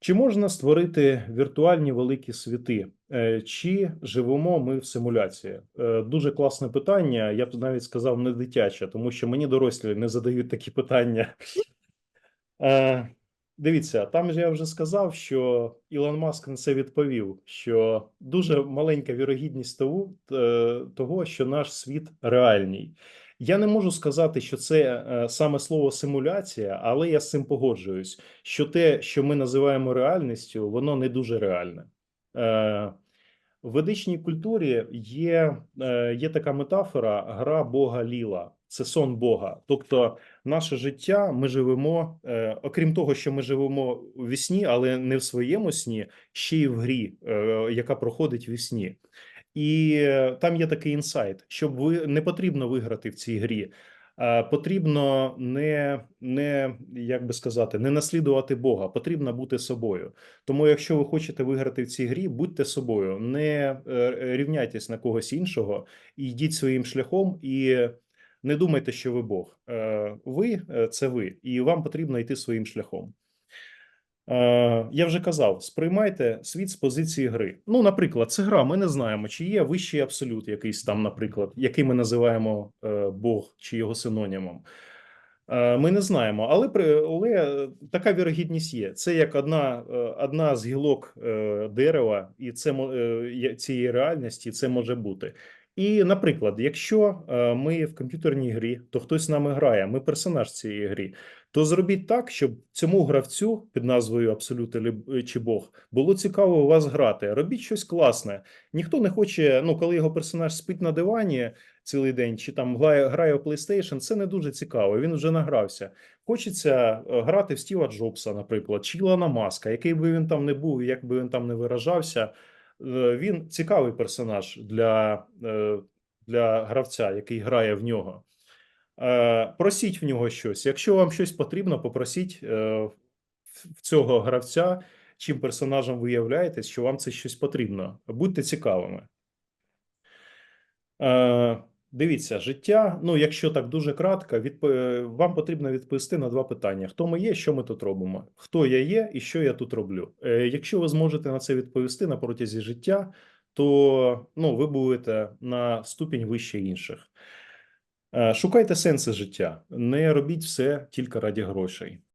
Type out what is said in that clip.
Чи можна створити віртуальні великі світи? Е, Чи живемо ми в симуляції? Е, Дуже класне питання. Я б навіть сказав не дитяче, тому що мені дорослі не задають такі питання. Е, Дивіться, там же я вже сказав, що Ілон Маск на це відповів, що дуже маленька вірогідність того, того, що наш світ реальний. Я не можу сказати, що це е, саме слово симуляція, але я з цим погоджуюсь, що те, що ми називаємо реальністю, воно не дуже реальне. Е, В ведичній культурі є, е, є така метафора гра Бога Ліла, це сон Бога. Тобто, наше життя ми живемо, окрім того, що ми живемо у вісні, але не в своєму сні, ще й в грі, яка проходить в сні. І е, там є такий інсайт, щоб ви не потрібно виграти в цій грі. а Потрібно не, не як би сказати, не наслідувати Бога, потрібно бути собою. Тому, якщо ви хочете виграти в цій грі, будьте собою, не е, рівняйтесь на когось іншого, йдіть своїм шляхом, і не думайте, що ви Бог. Е, Ви е, це ви, і вам потрібно йти своїм шляхом. Е, Я вже казав, сприймайте світ з позиції гри. Ну, наприклад, це гра. Ми не знаємо, чи є вищий абсолют, якийсь там, наприклад, який ми називаємо е, Бог чи його синонімом. Е, Ми не знаємо, але при але така вірогідність є. Це як одна, одна з гілок дерева, і це цієї реальності це може бути. І, наприклад, якщо е, ми в комп'ютерній грі, то хтось з нами грає, ми персонаж цієї грі, то зробіть так, щоб цьому гравцю під назвою Абсолют или- чи Бог було цікаво у вас грати. Робіть щось класне. Ніхто не хоче, ну коли його персонаж спить на дивані цілий день, чи там грає, у PlayStation, це не дуже цікаво. Він вже награвся. Хочеться е, грати в Стіва Джобса, наприклад, чи Ілона Маска, який би він там не був, як би він там не виражався. Е, Він цікавий персонаж для, е, для гравця, який грає в нього. Е, Просіть в нього щось. Якщо вам щось потрібно, попросіть в цього гравця, чим персонажем ви являєтесь, що вам це щось потрібно. Будьте цікавими. Дивіться, життя. Ну, якщо так дуже кратко, відп... вам потрібно відповісти на два питання: хто ми є, що ми тут робимо, хто я є і що я тут роблю. Е, Якщо ви зможете на це відповісти на протязі життя, то ну, ви будете на ступінь вище інших. Е, Шукайте сенси життя, не робіть все тільки раді грошей.